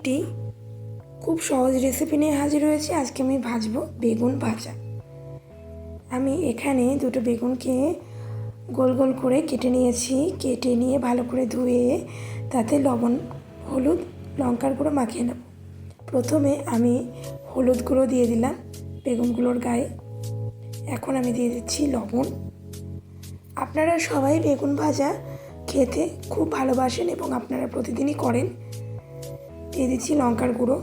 একটি খুব সহজ রেসিপি নিয়ে হাজির হয়েছি। আজকে আমি ভাজবো বেগুন ভাজা। আমি এখানে দুটো বেগুনকে গোল গোল করে কেটে নিয়েছি। কেটে নিয়ে ভালো করে ধুয়ে তাতে লবণ, হলুদ, লঙ্কার গুঁড়ো মাখিয়ে নেব। প্রথমে আমি হলুদ গুঁড়ো দিয়ে দিলাম বেগুনগুলোর গায়ে। এখন আমি দিয়ে দিচ্ছি লবণ। আপনারা সবাই বেগুন ভাজা খেতে খুব ভালোবাসেন এবং আপনারা প্রতিদিনই করেন। দিয়ে দিচ্ছি লঙ্কার গুঁড়ো।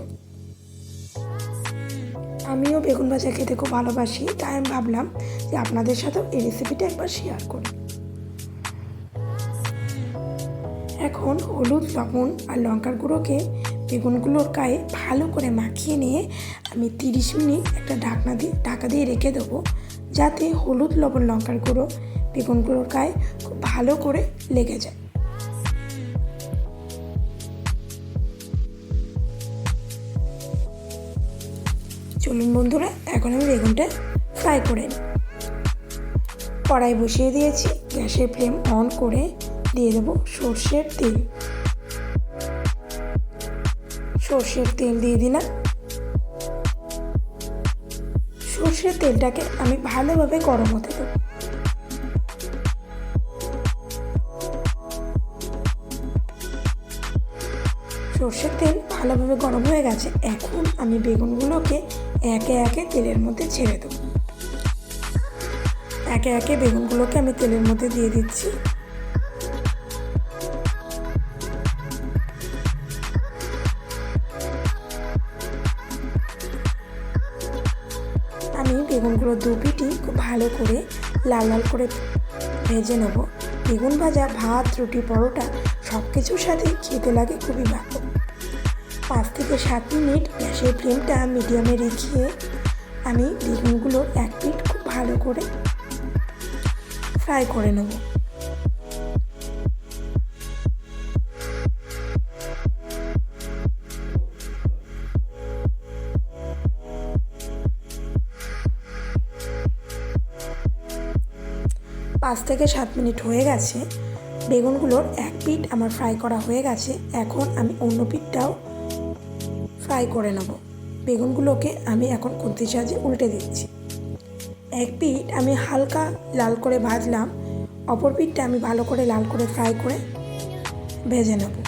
আমিও বেগুন ভাজা খেতে খুব ভালোবাসি, তাই আমি ভাবলাম যে আপনাদের সাথেও এই রেসিপিটা একবার শেয়ার করি। এখন হলুদ, লবণ আর লঙ্কার গুঁড়োকে বেগুনগুলোর গায়ে ভালো করে মাখিয়ে নিয়ে আমি তিরিশ মিনিট একটা ঢাকনা দিয়ে, ঢাকা দিয়ে রেখে দেবো, যাতে হলুদ, লবণ, লঙ্কার গুঁড়ো বেগুনগুলোর গায়ে খুব ভালো করে লেগে যায়। চলুন বন্ধুরা, এখন আমি বেগুনটা ফ্রাই করে নিই। কড়াই বসিয়ে দিয়েছি, গ্যাসের ফ্লেম অন করে দিয়ে দেবো সর্ষের তেল। সর্ষের তেল দিয়ে দিলাম। সর্ষের তেলটাকে আমি ভালোভাবে গরম হতে দেবো। সর্ষের তেল ভালোভাবে গরম হয়ে গেছে, এখন আমি বেগুনগুলোকে একে একে তেলের মধ্যে ছেড়ে দেবো। একে একে বেগুনগুলোকে আমি তেলের মধ্যে দিয়ে দিচ্ছি। আমি বেগুনগুলো দু পিটি খুব ভালো করে লাল লাল করে ভেজে নেব। বেগুন ভাজা, ভাত, রুটি, পরোটা সব কিছুর সাথে খেতে লাগে খুবই ভালো। পাঁচ থেকে সাত মিনিট গ্যাসের ফ্লেমটা মিডিয়ামে রেখে আমি বেগুনগুলোর এক পিঠ খুব ভালো করে ফ্রাই করে নেব। পাঁচ থেকে সাত মিনিট হয়ে গেছে। বেগুনগুলোর এক পিঠ আমার ফ্রাই করা হয়ে গেছে। এখন আমি অন্য পিঠটাও ফ্রাই করে নেব। বেগুনগুলোকে আমি এখন কুর্তি সাহায্যে উল্টে দিচ্ছি। এক পিঠ আমি হালকা লাল করে ভাজলাম, অপর পিঠটা আমি ভালো করে লাল করে ফ্রাই করে ভেজে নেব।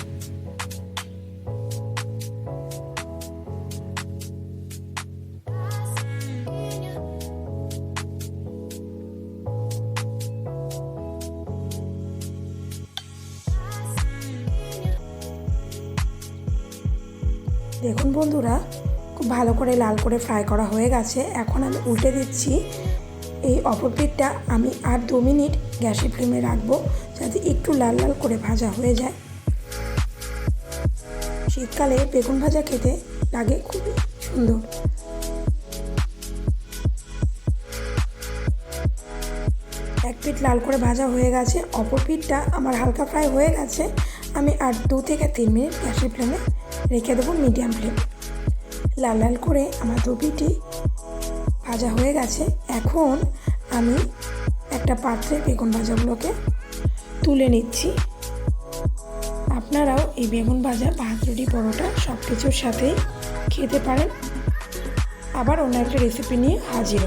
দেখুন বন্ধুরা, খুব ভালো করে লাল করে ফ্রাই করা হয়ে গেছে। এখন আমি উল্টে দিচ্ছি। এই অপর পিঠটা আমি আর দু মিনিট গ্যাসের ফ্লেমে রাখব যাতে একটু লাল লাল করে ভাজা হয়ে যায়। শীতকালে বেগুন ভাজা খেতে লাগে খুবই সুন্দর। এক পিঠ লাল করে ভাজা হয়ে গেছে। অপর পিঠটা আমার হালকা ফ্রাই হয়ে গেছে। আমি আর দু থেকে তিন মিনিট গ্যাসের ফ্লেমে রেখে দেবো মিডিয়াম ফ্লেমে লাল লাল করে আমার দু পিঠই ভাজা হয়ে গেছে। এখন আমি একটা পাত্রে বেগুন ভাজাগুলোকে তুলে নিচ্ছি। আপনারাও এই বেগুন ভাজা, ভাত, রুটি, পরোটা সব কিছুর সাথেই খেতে পারেন। আবার অন্য একটা রেসিপি নিয়ে হাজির